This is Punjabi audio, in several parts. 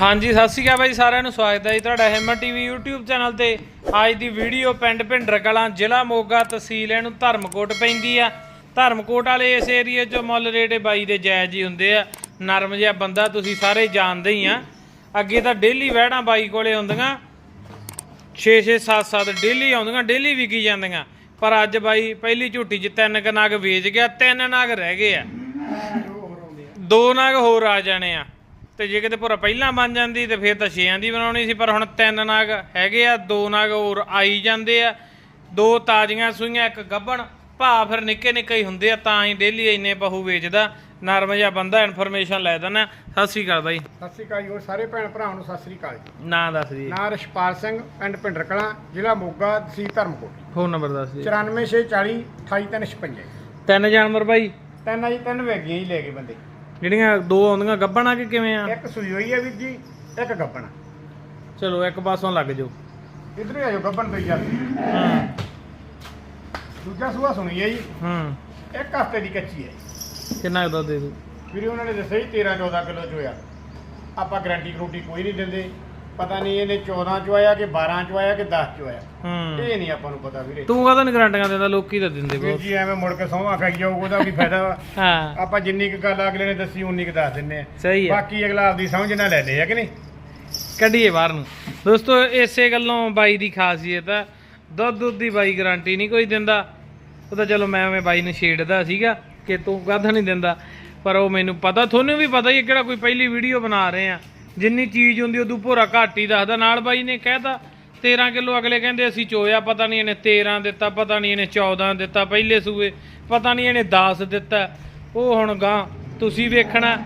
ਹਾਂਜੀ, ਸਤਿ ਸ਼੍ਰੀ ਅਕਾਲ ਬਾਈ, ਸਾਰਿਆਂ ਨੂੰ ਸਵਾਗਤ ਹੈ ਜੀ ਤੁਹਾਡਾ ਹਿੰਮਤ ਟੀਵੀ YouTube ਚੈਨਲ ਤੇ। ਅੱਜ ਦੀ ਵੀਡੀਓ ਪਿੰਡ ਭਿੰਡਰ ਕਲਾਂ, ਜ਼ਿਲ੍ਹਾ ਮੋਗਾ ਤਹਿਸੀਲ ਇਹਨੂੰ ਧਰਮਕੋਟ ਪੈਂਦੀ ਆ। ਧਰਮਕੋਟ ਵਾਲੇ ਇਸ ਏਰੀਏ 'ਚ ਮੁੱਲ ਰੇਟੇ ਬਾਈ ਦੇ ਜਾਇਜ਼ ਹੀ ਹੁੰਦੇ ਆ। ਨਰਮ ਜਿਹਾ ਬੰਦਾ ਤੁਸੀਂ ਸਾਰੇ ਜਾਣਦੇ ਹੀ ਆ। ਅੱਗੇ ਤਾਂ ਡੇਲੀ ਵਹਿੜਾਂ ਬਾਈ ਕੋਲੇ ਹੁੰਦੀਆਂ 6 6 7 7 ਡੇਲੀ ਆਉਂਦੀਆਂ ਡੇਲੀ ਵਿਕੀ ਜਾਂਦੀਆਂ। ਪਰ ਅੱਜ ਬਾਈ ਪਹਿਲੀ ਝੂਟੀ 'ਚ ਤਿੰਨ ਕ ਨਗ ਵੇਚ ਗਿਆ, ਤਿੰਨ ਨਾਗ ਰਹਿ ਗਏ ਆ। ਦੋ ਨਗ ਹੋਰ ਆ ਜਾਣੇ ਆ। ਤੇ ਜੇ ਕਿਤੇ ਪੂਰਾ ਪਹਿਲਾਂ ਬਣ ਜਾਂਦੀ ਤੇ ਫਿਰ ਤਾਂ ਛੇਆਂ ਦੀ ਬਣਾਉਣੀ ਸੀ ਪਰ ਹੁਣ ਤਿੰਨ ਨਗ ਹੈਗੇ ਆ ਦੋ ਨਗ ਹੋਰ ਆਈ ਜਾਂਦੇ ਆ। ਦੋ ਤਾਜ਼ੀਆਂ ਸੂਈਆਂ ਇੱਕ ਗੱਬਣ। ਭਾ ਫਿਰ ਨਿੱਕੇ ਨਿੱਕੇ ਹੀ ਹੁੰਦੇ ਆ ਤਾਂ ਹੀ ਡੇਲੀ ਇੰਨੇ ਬਹੂ ਵੇਚਦਾ। ਨਰਮ ਜਿਹਾ ਬੰਦਾ ਇਨਫੋਰਮੇਸ਼ਨ ਲੈ ਦਿੰਦਾ। ਸਤਿ ਸ਼੍ਰੀ ਅਕਾਲ ਬਾਈ। ਸਤਿ ਸ੍ਰੀ ਅਕਾਲ ਜੀ ਹੋਰ ਸਾਰੇ ਭੈਣ ਭਰਾਵਾਂ ਨੂੰ ਸਤਿ ਸ੍ਰੀ ਅਕਾਲ ਜੀ। ਨਾਂ ਦੱਸ ਜੀ ਨਾਂ ਰਸ਼ਪਾਲ ਸਿੰਘ ਪਿੰਡ ਭਿੰਡਰ ਕਲਾਂ ਜ਼ਿਲ੍ਹਾ ਮੋਗਾ ਤਹਿਸੀਲ ਧਰਮਕੋਟ। ਫੋਨ ਨੰਬਰ ਦੱਸ ਜੀ 94640 28356 ਤਿੰਨ ਜਾਨਵਰ ਬਾਈ। ਤਿੰਨ ਆ ਜੀ ਤਿੰਨ ਵੇਗੀਆਂ ਹੀ ਲੈ ਗਏ ਬੰਦੇ। ਜਿਹੜੀਆਂ ਦੋ ਆਉਂਦੀਆਂ ਗੱਬਣਾ ਕਿ ਕਿਵੇਂ ਆ? ਇੱਕ ਸੂਈ ਹੋਈ ਹੈ ਵੀਰ ਜੀ ਇੱਕ ਗੱਬਣ। ਚਲੋ ਇੱਕ ਪਾਸੋਂ ਲੱਗ ਜਾਓ। ਇਧਰ ਹੀ ਆਇਓ ਗੱਬਣ ਤੋਂ ਯਾਰ ਹੂੰ। ਦੂਜਾ ਸੂਆ ਸੁਣੀ ਹੈ ਜੀ। ਹੂੰ। ਇੱਕ ਹਫ਼ਤੇ ਦੀ ਕੱਚੀ ਹੈ ਕਿੰਨਾ ਦੁੱਧ ਦੇ ਦੂ ਵੀਰੇ ਉਹਨਾਂ ਨੇ ਦੱਸਿਆ ਜੀ 13 14 ਕਿਲੋ ਚ ਹੋਇਆ ਆਪਾਂ ਗਾਰੰਟੀ ਗਰੂਟੀ ਕੋਈ ਨਹੀਂ ਦਿੰਦੇ। ਪਤਾ ਨਹੀਂ ਇਹਨੇ 14 ਚ ਆਇਆ ਕਿ 12 ਚ ਆਇਆ ਕਿ 10 ਚ ਆਇਆ। ਹੂੰ। ਇਹ ਨਹੀਂ ਆਪਾਂ ਨੂੰ ਪਤਾ ਵੀਰੇ। ਤੂੰ ਕਾਹਦਾ ਨੀ ਗਰੰਟੀਆਂ ਦਿੰਦਾ ਲੋਕੀ ਤਾਂ ਦਿੰਦੇ ਵੀਰ ਬਹੁਤ। ਜੀ ਐਵੇਂ ਮੁੜ ਕੇ ਸੌਂਹਾਂ ਖਾਈ ਜਾਊ ਉਹਦਾ ਕੀ ਫਾਇਦਾ ਵਾ। ਹਾਂ। ਆਪਾਂ ਜਿੰਨੀ ਕੁ ਗੱਲ ਅਗਲੇ ਨੇ ਦੱਸੀ ਉਨੀ ਕੁ ਦੱਸ ਦਿੰਨੇ ਆ। ਸਹੀ ਹੈ ਬਾਕੀ ਅਗਲਾ ਆਪਦੀ ਸਮਝ ਨਾਲ ਲੈ ਲੇ ਆ ਕਿ ਨਹੀਂ? ਕੱਢੀਏ ਬਾਹਰ ਨੂੰ। ਦੋਸਤੋ ਇਸੇ ਗੱਲੋਂ ਬਾਈ ਦੀ ਖਾਸੀਅਤ ਹੈ ਦੁੱਧ ਦੁੱਧ ਦੀ ਬਾਈ ਗਾਰੰਟੀ ਨਹੀਂ ਕੋਈ ਦਿੰਦਾ। ਉਹ ਤਾਂ ਚਲੋ ਮੈਂ ਐਵੇਂ ਬਾਈ ਨੂੰ ਛੇੜਦਾ ਸੀਗਾ ਕਿ ਤੂੰ ਕਾਹਦਾ ਨਹੀਂ ਦਿੰਦਾ। ਪਰ ਉਹ ਮੈਨੂੰ ਪਤਾ ਤੁਹਾਨੂੰ ਵੀ ਪਤਾ ਹੀ ਹੈ ਕਿਹੜਾ ਕੋਈ ਪਹਿਲੀ ਵੀਡੀਓ ਬਣਾ ਰਹੇ ਆ। ਜਿੰਨੀ ਚੀਜ਼ ਹੁੰਦੀ ਉਦੋਂ ਭੋਰਾ ਘੱਟ ਹੀ ਦੱਸਦਾ। ਨਾਲ ਬਾਈ ਨੇ ਕਹਿਤਾ 13 ਕਿਲੋ ਅਗਲੇ ਕਹਿੰਦੇ ਅਸੀਂ ਚੋਇਆ ਪਤਾ ਨਹੀਂ ਇਹਨੇ 13 ਦਿੱਤਾ ਪਤਾ ਨਹੀਂ ਇਹਨੇ 14 ਦਿੱਤਾ ਪਹਿਲੇ ਸੂਏ ਪਤਾ ਨਹੀਂ ਇਹਨੇ 10 ਦਿੱਤਾ। ਉਹ ਹੁਣ ਗਾਂ ਤੁਸੀਂ ਵੇਖਣਾ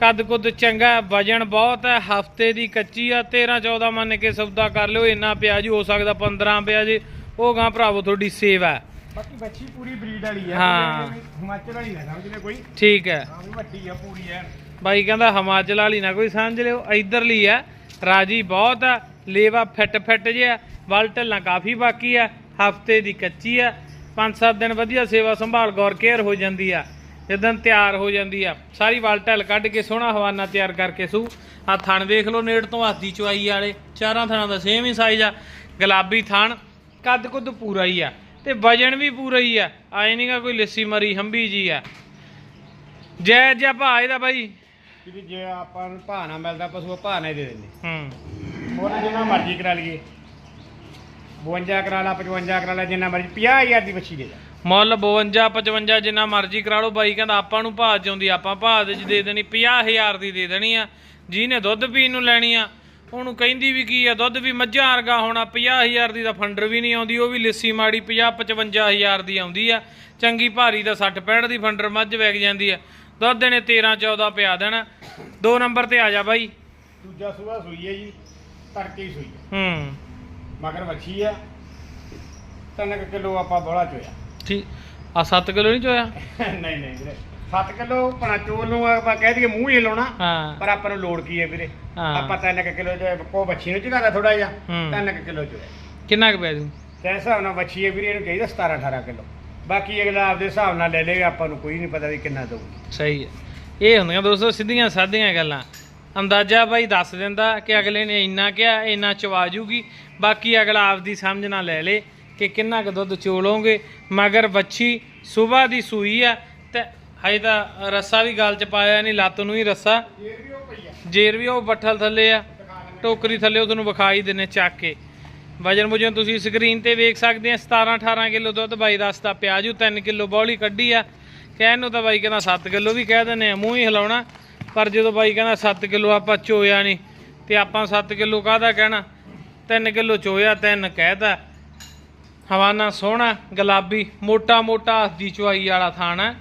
ਕੱਦ ਕੁੱਦ ਚੰਗਾ ਹੈ, ਵਜਨ ਬਹੁਤ ਹੈ ਹਫ਼ਤੇ ਦੀ ਕੱਚੀ ਆ 13 14 ਮੰਨ ਕੇ ਸੌਦਾ ਕਰ ਲਿਓ ਇੰਨਾ ਪਿਆ ਜੀ ਹੋ ਸਕਦਾ 15 ਪਿਆ ਜੀ ਉਹ ਗਾਂ ਭਰਾਵੋ ਤੁਹਾਡੀ ਸੇਵਾ ਹੈ। ਬਾਕੀ ਬੱਚੀ ਪੂਰੀ ਬਰੀਡ ਵਾਲੀ ਹਾਂ। ਕੋਈ ਹਿਮਾਚਲ ਵਾਲੀ ਨਾ ਸਮਝਦੇ ਕੋਈ? ਠੀਕ ਹੈ। ਹਾਂ ਵੱਡੀ ਆ ਪੂਰੀ ਐ ਬਾਈ ਕਹਿੰਦਾ ਹਿਮਾਚਲ ਵਾਲੀ ਨਾ ਕੋਈ ਸਮਝ ਲਿਓ, ਇਧਰਲੀ ਆ, ਰਾਜੀ ਬਹੁਤ ਆ, ਲੇਵਾ ਫਿੱਟ ਫਿੱਟ ਜਿਹਾ ਵਲ ਢੱਲਾਂ ਕਾਫੀ ਬਾਕੀ ਆ, ਹਫ਼ਤੇ ਦੀ ਕੱਚੀ ਆ 5-7 ਦਿਨ ਵਧੀਆ ਸੇਵਾ ਸੰਭਾਲ, ਗੌਰ ਕੇਅਰ ਹੋ ਜਾਂਦੀ ਆ ਜਦੋਂ ਤਿਆਰ ਹੋ ਜਾਂਦੀ ਆ, ਸਾਰੀ ਵਲ ਢੱਲ ਕੱਢ ਕੇ ਸੋਹਣਾ ਹਵਾਨਾ ਤਿਆਰ ਕਰਕੇ ਸੂ ਆ ਥਣ ਵੇਖ ਲਓ ਨੇੜ ਤੋਂ, ਹੱਥ ਦੀ ਚਵਾਈ ਵਾਲੇ, ਚਾਰਾਂ ਥਣਾਂ ਦਾ ਸੇਮ ਹੀ ਸਾਈਜ਼ ਆ, ਗੁਲਾਬੀ ਥਣ, ਕੱਦ ਕੁੱਦ ਪੂਰਾ ਹੀ ਆ, ਤੇ ਵਜਨ ਵੀ ਪੂਰਾ ਹੀ ਆ, ਆਏ ਨਹੀਂਗਾ ਕੋਈ ਲੱਸੀ ਮਰੀ ਹੰਬੀ ਜੀ ਆ। ਜੈ ਜੈ ਭਾ ਇਹਦਾ ਬਾਈ। ਕਿ ਜੇ ਆਪਾਂ ਨੂੰ ਨਾ ਮਿਲਦਾ ਪਸ਼ੂ ਨਾ ਹੀ ਦੇ ਦਿੰਦੇ। ਹੂੰ। ਉਹਨੇ ਜਿੰਨਾ ਮਰਜ਼ੀ ਕਰਾ ਲਈਏ। 52 ਕਰਾ ਲਾ 55 ਕਰਾ ਲਾ ਜਿੰਨਾ ਮਰਜ਼ੀ 50000 ਦੀ ਬੱਚੀ ਦੇ ਜਾ ਮੁੱਲ 52 55 ਜਿੰਨਾ ਮਰਜ਼ੀ ਕਰਾ ਲਓ। ਬਾਈ ਕਹਿੰਦਾ ਆਪਾਂ ਨੂੰ ਭਾਅ ਚ ਆਉਂਦੀ ਆਪਾਂ ਭਾਅ ਦੇ ਚ ਦੇ ਦੇਣੀ 50000 ਦੀ ਦੇ ਦੇਣੀ ਆ। ਜਿਹਨੇ ਦੁੱਧ ਪੀਣ ਨੂੰ ਲੈਣੀ ਆ ਉਹਨੂੰ ਕਹਿੰਦੀ ਵੀ ਕੀ ਆ ਦੁੱਧ ਵੀ ਮੱਝਾਂ ਵਰਗਾ ਹੋਣਾ 50000 ਦੀ ਤਾਂ ਫੰਡਰ ਵੀ ਨਹੀਂ ਆਉਂਦੀ ਉਹ ਵੀ ਲਿੱਸੀ ਮਾੜੀ 50 55000 ਦੀ ਆਉਂਦੀ ਆ। ਚੰਗੀ ਭਾਰੀ ਦਾ 60 65 ਦੀ ਫੰਡਰ ਮੱਝ ਵਿਕ ਜਾਂਦੀ ਆ। ਦੁੱਧ ਨੇ 13 14 ਪਿਆ ਦੇਣਾ। ਦੋ ਨੰਬਰ ਤੇ ਆ ਜਾ ਬਾਈ। ਦੂਜਾ ਸੂਆ ਸੂਈ ਹੈ ਜੀ ਤੜਕੇ ਹੀ ਸੂਈ ਹੈ। ਹੂੰ। ਮਗਰ ਵੱਛੀ ਆ ਤਿੰਨ ਕੁ ਕਿਲੋ ਆਪਾਂ ਬੋਲਾ ਚੋਇਆ। ਠੀਕ। ਆ 7 ਕਿਲੋ ਨਹੀਂ ਚੋਇਆ? ਨਹੀਂ ਨਹੀਂ ਵੀਰੇ। 7 ਕਿਲੋ ਪਣਾ ਚੋਲ ਨੂੰ ਆਪਾਂ ਕਹਿ ਦਈਏ ਮੂੰਹ ਹੀ ਲਾਉਣਾ ਪਰ ਆਪਾਂ ਨੂੰ ਲੋੜ ਕੀ ਹੈ ਵੀਰੇ। ਆਪਾਂ ਤਿੰਨ ਕੁ ਕਿਲੋ ਚ ਕੋ ਬੱਚੀ ਨੂੰ ਚਗਾਦਾ ਥੋੜਾ ਜਿਹਾ। ਹੂੰ। ਤਿੰਨ ਕੁ ਕਿਲੋ ਚ ਕਿੰਨਾ ਕੁ ਪਿਆ ਜੀ? ਤੇ ਹਿਸਾਬ ਨਾਲ ਬੱਚੀ ਹੈ ਵੀਰੇ ਇਹਨੂੰ ਚਾਹੀਦਾ 17 18 ਕਿਲੋ। ਬਾਕੀ ਅਗਲਾ ਆਪਦੇ ਹਿਸਾਬ ਨਾਲ ਲੈ ਲੇਗਾ ਆਪਾਂ ਨੂੰ ਕੋਈ ਨਹੀਂ ਪਤਾ ਵੀ ਕਿੰਨਾ ਦਊਗੀ ਸਹੀ ਹੈ। ਇਹ ਹੁੰਦੀਆਂ ਦੋਸਤੋ ਸਿੱਧੀਆਂ ਸਾਧੀਆਂ ਗੱਲਾਂ। ਅੰਦਾਜ਼ਾ ਬਾਈ ਦੱਸ ਦਿੰਦਾ ਕਿ ਅਗਲੇ ਨੇ ਇੰਨਾ ਕਿਹਾ ਇੰਨਾ ਚਵਾ ਜੂਗੀ। ਬਾਕੀ ਅਗਲਾ ਆਪਦੀ ਸਮਝ ਨਾਲ ਲੈ ਲੇ ਕਿ ਕਿੰਨਾ ਕੁ ਦੁੱਧ ਚੋਲੋਗੇ ਮਗਰ ਵੱਛੀ ਸਵੇਰ ਦੀ ਸੂਈ ਆ ਤੇ ਹਜੇ ਤਾਂ ਰੱਸਾ ਵੀ ਗਲ ਚ ਪਾਇਆ ਨਹੀਂ ਲੱਤ ਨੂੰ ਹੀ ਰੱਸਾ। ਇਹ ਵੀ ਉਹ ਪਈ ਆ। ਜੇਰ ਵੀ ਉਹ ਬੱਠਲ ਥੱਲੇ ਆ। ਟੋਕਰੀ ਥੱਲੇ ਉਹ ਤੁਹਾਨੂੰ ਵਿਖਾਈ ਦਿੰਨੇ ਚੱਕ ਕੇ। ਵਜਨ ਮੁਜਨ ਤੁਸੀਂ ਸਕਰੀਨ ਤੇ ਵੇਖ ਸਕਦੇ ਆ 17 18 ਕਿਲੋ ਦੁੱਧ ਬਾਈ ਦੱਸਦਾ ਪਿਆਜੂ 3 ਕਿਲੋ ਬੌਲੀ ਕੱਢੀ ਆ। ਕਹਿਣ ਨੂੰ ਤਾਂ ਬਾਈ ਕਹਿੰਦਾ 7 ਕਿਲੋ ਵੀ ਕਹਿ ਦਿੰਨੇ ਆ ਮੂੰਹ ਹੀ ਹਿਲਾਉਣਾ। ਪਰ ਜਦੋਂ ਬਾਈ ਕਹਿੰਦਾ 7 ਕਿਲੋ ਆਪਾਂ ਚੋਇਆ ਨਹੀਂ ਤੇ ਆਪਾਂ 7 ਕਿਲੋ ਕਾਹਦਾ ਕਹਿਣਾ? 3 ਕਿਲੋ ਚੋਇਆ 3 ਕਹਿਤਾ। ਹਵਾਨਾ ਸੋਹਣਾ ਗੁਲਾਬੀ ਮੋਟਾ ਮੋਟਾ ਦੀ ਚੁਆਈ ਵਾਲਾ ਥਾਣਾ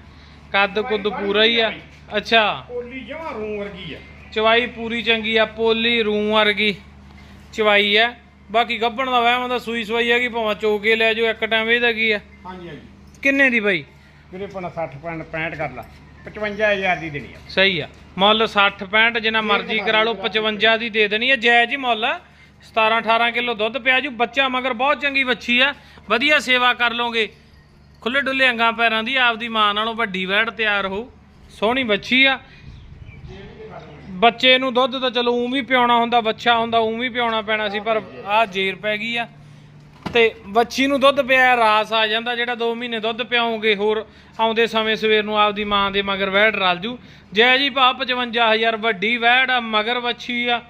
ਕੱਦ ਕੁੱਦ ਪੂਰਾ ਹੀ ਆ। ਅੱਛਾ। ਓਲੀ ਜਮਾ ਰੂੰ ਵਰਗੀ ਆ। ਚਵਾਈ ਪੂਰੀ ਚੰਗੀ ਆ ਪੋਲੀ ਰੂੰ ਵਰਗੀ। ਚਵਾਈ ਆ। ਬਾਕੀ ਗੱਭਣ ਦਾ ਵਹਿਮ ਦਾ ਸੂਈ ਸਵਾਈ ਹੈਗੀ ਭਾਵੇਂ ਚੋਕੇ ਲੈ ਜਾਓ ਇੱਕ ਟਾਈਮ ਇਹਦਾ ਕੀ ਆ? ਹਾਂਜੀ ਹਾਂਜੀ। ਕਿੰਨੇ ਦੀ ਬਾਈ? ਵੀਰੇ ਪਣਾ 60 ਪੈਂਟ 65 ਕਰ ਲਾ। 55000 ਦੀ ਦੇਣੀ ਆ। ਸਹੀ ਆ। ਮੁੱਲ 60 65 ਜਿੰਨਾ ਮਰਜ਼ੀ ਕਰਾ ਲਓ 55 ਦੀ ਦੇ ਦੇਣੀ ਆ। ਜਾਇਜ਼ ਹੀ ਮੁੱਲ ਆ। 17 18 ਕਿਲੋ ਦੁੱਧ ਪਿਆ ਜੂ। ਬੱਚਾ ਮਗਰ ਬਹੁਤ ਚੰਗੀ ਵੱਛੀ ਆ। ਵਧੀਆ ਸੇਵਾ ਕਰ ਲੋਗੇ ਖੁੱਲੇ ਡੁੱਲੇ ਅੰਗਾਂ ਪੈਰਾਂ ਦੀ ਆਪਦੀ ਮਾਂ ਨਾਲੋਂ ਵੱਡੀ ਵੈੜ ਤਿਆਰ ਹੋਊ ਸੋਹਣੀ ਵੱਛੀ ਆ। ਬੱਚੇ ਨੂੰ ਦੁੱਧ ਤਾਂ ਚਲੋ ਉਂ ਵੀ ਪਿਆਉਣਾ ਹੁੰਦਾ ਬੱਚਾ ਹੁੰਦਾ ਉਂ ਵੀ ਪਿਆਉਣਾ ਪੈਣਾ ਸੀ ਪਰ ਆਹ ਜੇਰ ਪੈ ਗਈ ਆ। ਤੇ ਬੱਚੀ ਨੂੰ ਦੁੱਧ ਪਿਆ ਰਾਸ ਆ ਜਾਂਦਾ ਜਿਹੜਾ 2 ਮਹੀਨੇ ਦੁੱਧ ਪਿਆਉਂਗੇ ਹੋਰ ਆਉਂਦੇ ਸਮੇਂ ਸਵੇਰ ਨੂੰ ਆਪਦੀ ਮਾਂ ਦੇ ਮਗਰ ਵਹਿੜ ਰਲ ਜੂ। ਜੈ ਜੀ ਭਾ 55000 ਵੱਡੀ ਵਹਿੜ ਆ ਮਗਰ ਬੱਚੀ ਆ।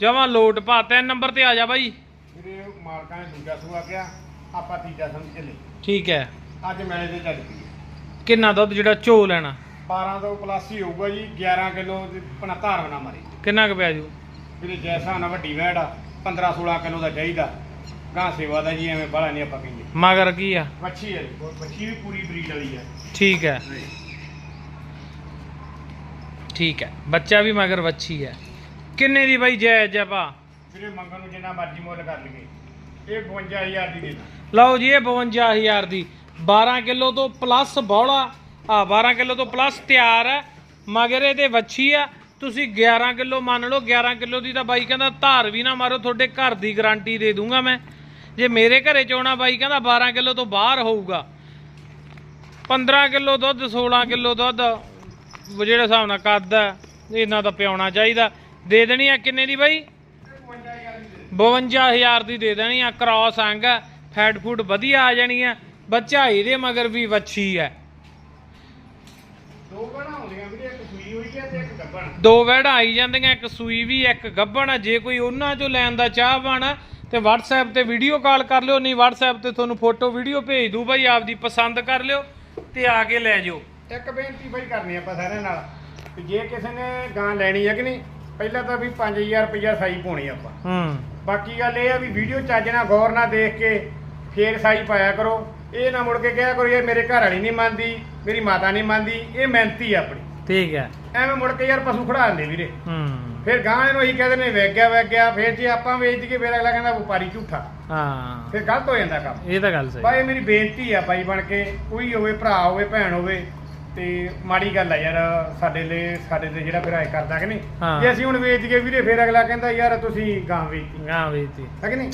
ਜਮਾਂ ਲੋਟ ਪਾ ਤਿੰਨ ਨੰਬਰ ਤੇ ਆ ਜਾ ਬਾਈ। ਵੀਰੇ ਮਾਲਕਾਂ ਨੇ ਦੂਜਾ ਸੂਆ ਕਿਹਾ ਆਪਾਂ ਤੀਜਾ ਸਮਝ ਲਈ ਠੀਕ ਹੈ। ਅੱਜ ਮੈਲੇ ਤੇ ਚੱਲ ਪਈ। ਕਿੰਨਾ ਦੁੱਧ ਜਿਹੜਾ ਝੋ ਲੈਣਾ 12 ਤੋਂ ਪਲੱਸ ਹੀ ਹੋਊਗਾ ਜੀ 11 ਕਿਲੋ ਦੀ ਆਪਣਾ ਧਾਰ ਬਣਾ ਮਾਰੀ। ਕਿੰਨਾ ਕੁ ਪਿਆ ਜੂ ਵੀਰੇ ਜੈਸਾ ਨਾ ਵੱਡੀ ਵੈੜ ਆ 15 16 ਕਿਲੋ ਦਾ ਚਾਹੀਦਾ ਗਾਂ ਸੇਵਾ ਦਾ ਜੀ ਐਵੇਂ ਬਾਹਲਾ ਨਹੀਂ ਆਪਾਂ ਕਹਿੰਦੇ। ਮਗਰ ਕੀ ਆ? ਮੱਛੀ ਹੈ ਜੀ ਵੀ ਪੂਰੀ ਬਰੀਡ ਵਾਲੀ ਹੈ ਠੀਕ ਹੈ। ਠੀਕ ਹੈ। ਬੱਚਾ ਵੀ ਮਗਰ ਵੱਛੀ ਹੈ। ਕਿੰਨੇ ਦੀ ਬਾਈ ਜਾਇਜ਼ ਆ ਵੀਰੇ ਮੰਗਣ ਨੂੰ ਜਿੰਨਾ ਮਰਜ਼ੀ ਮੁੱਲ ਕਰ ਲਈਏ। ਇਹ 52000 ਦੀ ਦੇ ਦਾਂ। ਲਓ ਜੀ ਇਹ 52000 ਦੀ। 12 ਕਿਲੋ ਤੋਂ ਪਲੱਸ ਬੌਲਾ। ਆ 12 ਕਿਲੋ ਤੋਂ ਪਲੱਸ ਤਿਆਰ ਹੈ। ਮਗਰ ਇਹਦੇ ਵੱਛੀ ਆ। ਤੁਸੀਂ 11 ਕਿਲੋ ਮੰਨ ਲਓ 11 ਕਿਲੋ ਦੀ ਤਾਂ ਬਾਈ ਕਹਿੰਦਾ ਧਾਰ ਵੀ ਨਾ ਮਾਰੋ, ਤੁਹਾਡੇ ਘਰ ਦੀ ਗਾਰੰਟੀ ਦੇ ਦੂੰਗਾ ਮੈਂ। ਜੇ ਮੇਰੇ ਘਰੇ ਚੋਣਾ ਬਾਈ ਕਹਿੰਦਾ 12 ਕਿਲੋ ਤੋਂ ਬਾਹਰ ਹੋਊਗਾ। 15 ਕਿਲੋ ਦੁੱਧ 16 ਕਿਲੋ ਦੁੱਧ, ਉਹ ਜਿਹੜੇ ਹਿਸਾਬ ਨਾਲ ਕੱਦ ਹੈ, ਇਹਨਾਂ ਦਾ ਪਿਆਉਣਾ ਚਾਹੀਦਾ। ਦੇ ਦੇਣੀ ਆ ਕਿੰਨੇ ਦੀ ਬਾਈ? 52000 ਦੀ ਦੇ ਦੇਣੀ ਆ ਕ੍ਰਾਸ ਅੰਗ ਆ ਫੈਟ ਫੂਡ ਵਧੀਆ ਆ ਜਾਣੀ ਆ। ਬੱਚਾ ਇਹਦੇ ਮਗਰ ਵੀ ਵੱਛੀ ਹੈ। ਦੋ ਬਣਾ ਹੁੰਦੀਆਂ ਵੀਰੇ ਇੱਕ ਸੂਈ ਹੋਈ ਹੈ ਤੇ ਇੱਕ ਗੱਬਣ। ਦੋ ਵਹਿੜਾਂ ਆਈ ਜਾਂਦੀਆਂ ਇੱਕ ਸੂਈ ਵੀ ਇੱਕ ਗੱਭਣ ਆ। ਜੇ ਕੋਈ ਉਹਨਾਂ ਚੋਂ ਲੈਣ ਦਾ ਚਾਹ ਬਣਾ ਤੇ WhatsApp ਤੇ ਵੀਡੀਓ ਕਾਲ ਕਰ ਲਿਓ ਨਹੀਂ WhatsApp ਤੇ ਤੁਹਾਨੂੰ ਫੋਟੋ ਵੀਡੀਓ ਭੇਜ ਦੂ ਬਾਈ ਆਪਦੀ ਪਸੰਦ ਕਰ ਲਿਓ ਤੇ ਆ ਕੇ ਲੈ ਜਾਓ। ਇੱਕ ਬੇਨਤੀ ਬਈ ਕਰਨੀ ਆਪਾਂ ਸਾਰਿਆਂ ਨਾਲ ਵੀ ਜੇ ਕਿਸੇ ਨੇ ਗਾਂ ਲੈਣੀ ਹੈ ਕਿ ਨਹੀਂ ਪਹਿਲਾਂ ਤਾਂ ਵੀ 5000 ਰੁਪਇਆ ਸਾਈ ਪਾਉਣੀ ਆਪਾਂ। ਹੂੰ। ਬਾਕੀ ਗੱਲ ਇਹ ਆ ਵੀ ਵੀਡੀਓ ਚੱਜ ਨਾਲ ਗੌਰ ਨਾਲ ਦੇਖ ਕੇ ਫੇਰ ਸਾਈ ਪਾਇਆ ਕਰੋ। ਇਹ ਨਾ ਮੁੜ ਕੇ ਕਿਹਾ ਕਰੋ ਯਾਰ ਮੇਰੇ ਘਰ ਵਾਲੀ ਨਹੀਂ ਮੰਨਦੀ ਮੇਰੀ ਮਾਤਾ ਨਹੀਂ ਮੰਨਦੀ ਇਹ ਮਿਹਨਤੀ ਆ ਆਪਣੀ। ਠੀਕ ਹੈ। ਐਵੇਂ ਮੁੜ ਕੇ ਯਾਰ ਪਸ਼ੂ ਖੜਾ ਦਿੰਦੇ ਵੀਰੇ। ਹੂੰ। ਫਿਰ ਗਾਂ ਇਹਨੂੰ ਇਹੀ ਕਹਿੰਦੇ ਨੇ ਵੇਚ ਗਿਆ ਵੇਚ ਗਿਆ। ਫਿਰ ਜੇ ਆਪਾਂ ਵੇਚ ਕੇ ਫਿਰ ਅਗਲਾ ਕਹਿੰਦਾ ਵਪਾਰੀ ਝੂਠਾ। ਹਾਂ। ਫਿਰ ਗਲਤ ਹੋ ਜਾਂਦਾ ਕੰਮ। ਇਹ ਤਾਂ ਗੱਲ ਸਹੀ। ਭਾਈ ਮੇਰੀ ਬੇਨਤੀ ਆ ਬਾਈ ਬਣ ਕੇ ਕੋਈ ਹੋਵੇ ਭਰਾ ਹੋਵੇ ਭੈਣ ਹੋਵੇ ਤੇ ਮਾੜੀ ਗੱਲ ਆ ਯਾਰ ਸਾਡੇ ਲਈ ਸਾਡੇ ਤੇ ਜਿਹੜਾ ਫਿਰ ਕਰਦਾ ਕਿ ਨਹੀਂ? ਹਾਂ। ਜੇ ਅਸੀਂ ਹੁਣ ਵੇਚ ਕੇ ਵੀਰੇ ਫਿਰ ਅਗਲਾ ਕਹਿੰਦਾ ਯਾਰ ਤੁਸੀਂ ਗਾਂ ਵੇਚਤੀ। ਗਾਂ ਵੇਚਤੀ। ਹੈ ਕਿ ਨਹੀਂ?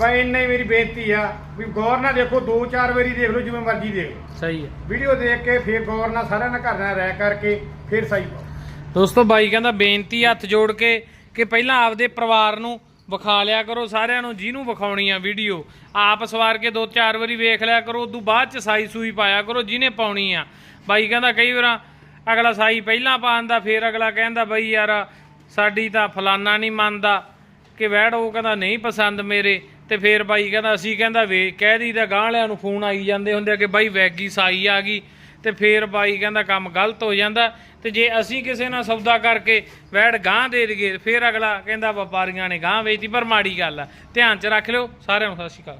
ਭਾਈ ਇੰਨਾ ਹੀ ਮੇਰੀ ਬੇਨਤੀ ਆ ਵੀ ਗੌਰ ਨਾਲ ਦੇਖੋ ਦੋ ਚਾਰ ਵਾਰੀ ਦੇਖ ਲਓ ਜਿਵੇਂ ਮਰਜ਼ੀ ਦੇਖ ਲਓ। ਸਹੀ ਹੈ ਵੀਡੀਓ ਦੇਖ ਕੇ ਫਿਰ ਗੌਰ ਨਾਲ ਸਾਰਿਆਂ ਨਾਲ ਘਰ ਨਾਲ ਰਹਿ ਕਰਕੇ ਫਿਰ ਸਹੀ ਪਾਓ। ਦੋਸਤੋ ਬਾਈ ਕਹਿੰਦਾ ਬੇਨਤੀ ਹੱਥ ਜੋੜ ਕੇ ਕਿ ਪਹਿਲਾਂ ਆਪਦੇ ਪਰਿਵਾਰ ਨੂੰ ਵਿਖਾ ਲਿਆ ਕਰੋ, ਸਾਰਿਆਂ ਨੂੰ ਜਿਹਨੂੰ ਵਿਖਾਉਣੀ ਆ ਵੀਡੀਓ ਆਪ ਸਵਾਰ ਕੇ ਦੋ ਚਾਰ ਵਾਰੀ ਵੇਖ ਲਿਆ ਕਰੋ, ਉਦੋਂ ਬਾਅਦ ਚ ਸਾਈ ਸੂਈ ਪਾਇਆ ਕਰੋ, ਜਿਹਨੇ ਪਾਉਣੀ ਆ। ਬਾਈ ਕਹਿੰਦਾ ਕਈ ਵਾਰ ਅਗਲਾ ਸਾਈ ਪਹਿਲਾਂ ਪਾਉਂਦਾ ਫੇਰ ਅਗਲਾ ਕਹਿੰਦਾ ਬਈ ਯਾਰ ਸਾਡੀ ਤਾਂ ਫਲਾਨਾ ਨਹੀਂ ਮੰਨਦਾ। ਕਿ ਵੈੜ ਉਹ ਕਹਿੰਦਾ ਨਹੀਂ ਪਸੰਦ ਮੇਰੇ, ਤੇ ਫੇਰ ਬਾਈ ਕਹਿੰਦਾ, ਅਸੀਂ ਕਹਿੰਦਾ ਵੇ, ਕਹਿ ਦਈਦਾ ਗਾਂ ਵਾਲਿਆਂ ਨੂੰ ਫੋਨ ਆਈ ਜਾਂਦੇ ਹੁੰਦੇ ਆ ਕਿ ਬਾਈ ਵੈਗੀ ਸਾਈ ਆ ਗਈ। ਤੇ ਫੇਰ ਬਾਈ ਕਹਿੰਦਾ ਕੰਮ ਗਲਤ ਹੋ ਜਾਂਦਾ ਤੇ ਜੇ ਅਸੀਂ ਕਿਸੇ ਨਾਲ ਸੌਦਾ ਕਰਕੇ ਵੈੜ ਗਾਂ ਦੇ ਦਈਏ, ਫੇਰ ਅਗਲਾ ਕਹਿੰਦਾ ਵਪਾਰੀਆਂ ਨੇ ਗਾਂ ਵੇਚਦੀ ਪਰ ਮਾੜੀ ਗੱਲ ਆ। ਧਿਆਨ ਚ ਰੱਖ ਲਿਓ, ਸਾਰਿਆਂ ਨੂੰ ਸਤਿ ਸ਼੍ਰੀ ਅਕਾਲ।